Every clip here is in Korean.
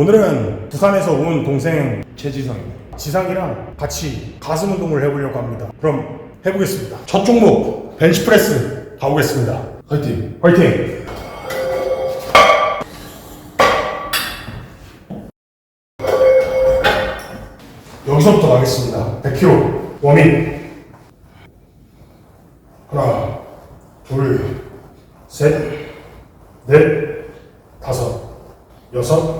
오늘은 부산에서 온 동생 최지성입니다. 지상이랑 같이 가슴 운동을 해보려고 합니다. 그럼 해보겠습니다. 첫 종목 벤치프레스 가보겠습니다. 화이팅! 화이팅! 여기서부터 가겠습니다. 100kg 워밍. 하나, 둘, 셋, 넷, 다섯, 여섯,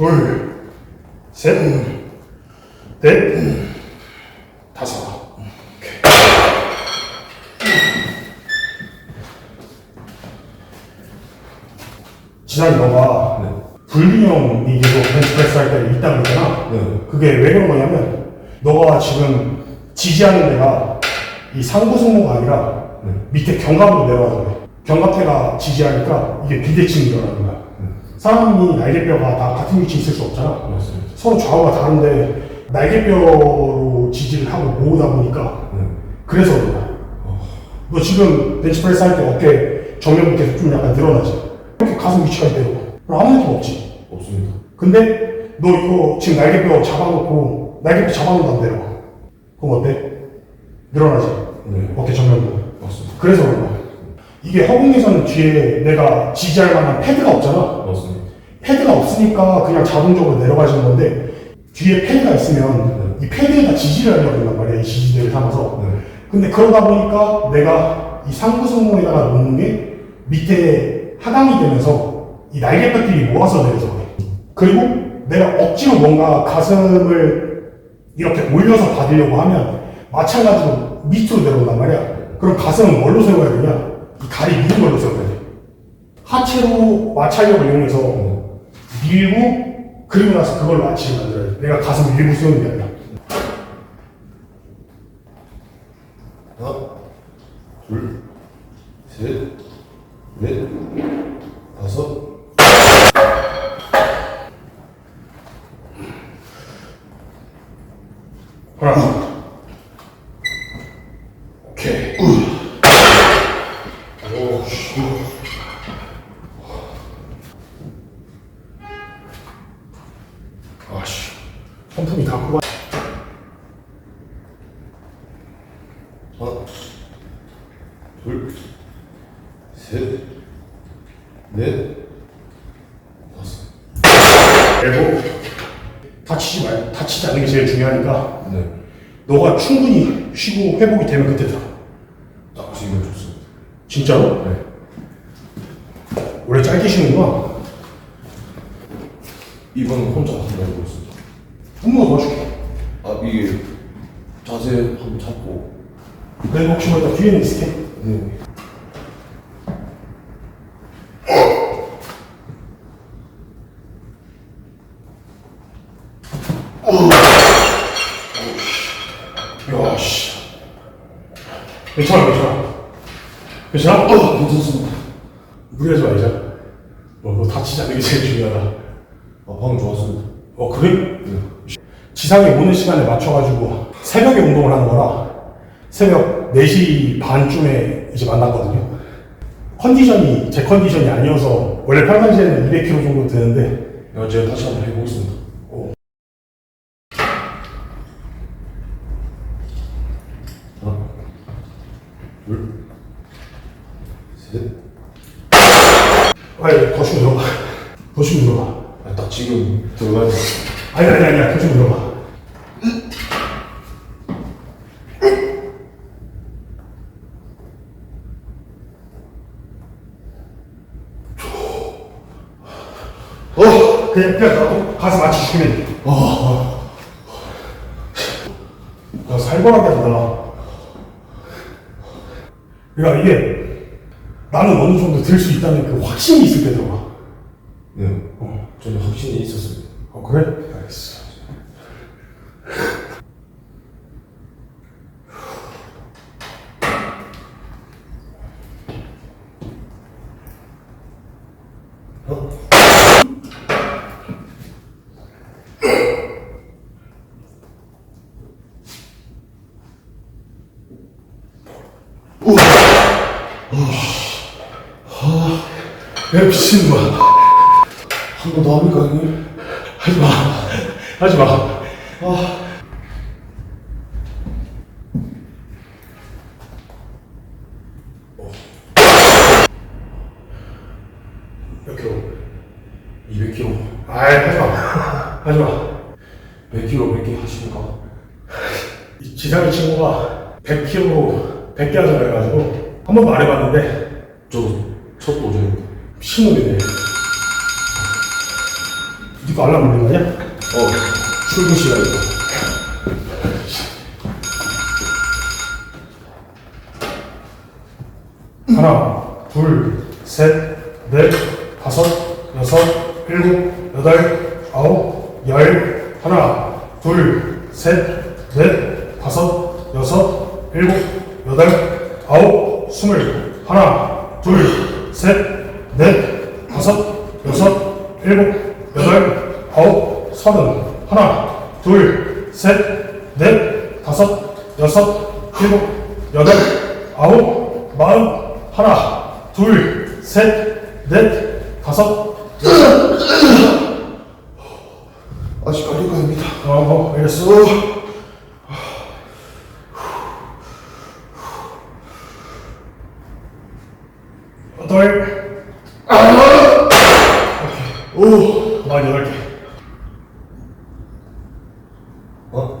둘, 셋, 넷, 다섯. 지난이 너가 네. 불균형이 계속 벤치프레스 할 때 있다 그러잖아. 네. 그게 왜 그런 거냐면 너가 지금 지지하는 데가 이 상부 승모가 아니라 네. 밑에 견갑으로 내려가서 그래. 견갑대가 지지하니까 이게 비대칭이 일어나는 거야. 사람이 날개뼈가 다 같은 위치에 있을 수 없잖아. 맞습니다. 서로 좌우가 다른데 날개뼈로 지지를 하고 모으다 보니까 네. 그래서 그런 거야. 너 지금 벤치프레스 할 때 어깨 정면 계속 좀 약간 늘어나지. 이렇게 가슴 위치까지 내려. 그럼 아무 느낌 없지. 없습니다. 근데 너 이거 지금 날개뼈 잡아놓고 날개뼈 잡아놓은 다음 내려와. 그럼 어때? 늘어나지. 네. 어깨 정면으로. 맞습니다. 그래서 그런 거야. 이게 허공에서는 뒤에 내가 지지할 만한 패드가 없잖아. 맞습니다. 패드가 없으니까 그냥 자동적으로 내려가시는 건데 뒤에 패드가 있으면 이 패드에다 지지를 하려고 한단 말이야. 이 지지대를 삼아서. 네. 근데 그러다 보니까 내가 이 상부 승모에다가 놓는 게 밑에 하강이 되면서 이 날개뼈들이 모아서 내려서 그래. 그리고 내가 억지로 뭔가 가슴을 이렇게 올려서 받으려고 하면 마찬가지로 밑으로 내려온단 말이야. 그럼 가슴은 뭘로 세워야 되냐? 이 다리 걸로 세워야 돼. 하체로 마찰력을 이용해서 밀고 그리고 나서 그걸로 아치를 만들어야 돼. 내가 가슴을 밀고 세우는 게 아니라. 하나, 둘, 셋, 넷, 다섯, 하나. 선풍기 다 끄고. 하나, 둘, 셋, 넷, 다섯. 그리고 다치지 말, 다치지 않는 게 제일 중요하니까 네. 너가 충분히 쉬고 회복이 되면 그때 들어. 딱 지금 좋습니다. 진짜로? 네. 원래 짧게 쉬는구나. 이번 혼자 한번 해보겠습니다. 한번 도와줄게. 아, 이게 자세 한번 잡고. 내가 혹시 모르다 뒤에는 있을게. 네. 괜찮아, 괜찮아. 괜찮아? 어, 괜찮습니다. 무리하지 말자. 너, 너 다치지 않는 게 제일 중요하다. 아, 방금 좋았습니다. 어, 그래? 네. 지상에 오는 시간에 맞춰가지고 새벽에 운동을 하는 거라 새벽 4시 반쯤에 이제 만났거든요. 컨디션이 제 컨디션이 아니어서 원래 평상시에는 200kg 정도 되는데 야, 제가 다시 한번 해보겠습니다. 어, 하나, 둘, 셋. 아니 더 쉬면 들어가. 더 쉬면 들어가. 아, 딱 지금 들어가야 아니 아니 아니야. 더 쉬면 들어가. 어, 그냥 그냥 나도 맞춰 주면 돼. 어, 야, 살벌하게 한다. 그러니까 이게 나는 어느 정도 들 수 있다는 그 확신이 있을 때 들어가. 네. 어. 저는 확신이 있었습니다. 어, 그래? 알겠어. 야, 미친놈아. 한번 더 합니까, 형님? 하지 마. 하지 마. 아. 몇 킬로? 200kg. 아이, 하지 마. 하지 마. 100kg 몇개 하십니까? 이 지상의 친구가 100kg로 100개 하자 그래가지고 한 번 말해봤는데. 미친놈이네. 니거 알람 울린 거 아니야? 어, 출근 시간이다. 하나, 둘, 셋, 넷, 다섯, 여섯, 일곱, 여덟, 아홉, 열. 하나, 둘, 셋, 넷, 다섯, 여섯, 일곱, 여덟, 아홉, 스물. 하나, 둘, 셋, 넷, 일곱, 여덟, 아홉, 서른. 하나, 둘, 셋, 넷, 다섯, 여섯, 일곱, 여덟, 아홉, 마흔. 하나, 둘, 셋, 넷, 다섯, 여섯. 아직 아닌가입니다. 어, 어, 알겠어. 여덟. 오케이. 오, 만 여덟 개. 하나,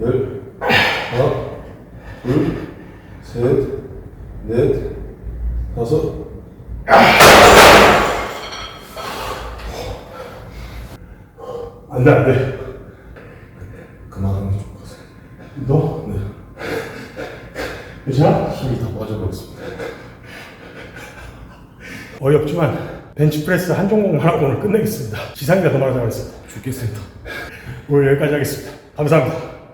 열, 하나, 둘, 셋, 넷, 다섯. 안 돼, 안 돼. 그만하는 게 좋을 것 같습니다. 너? 네, 괜찮아? 힘이 다 빠져버렸습니다. 어이없지만 벤치프레스 한 종목만 하고 오늘 끝내겠습니다. 지상이가 더 말하자고 했습니다. 죽겠습니다. 오늘 여기까지 하겠습니다. 감사합니다.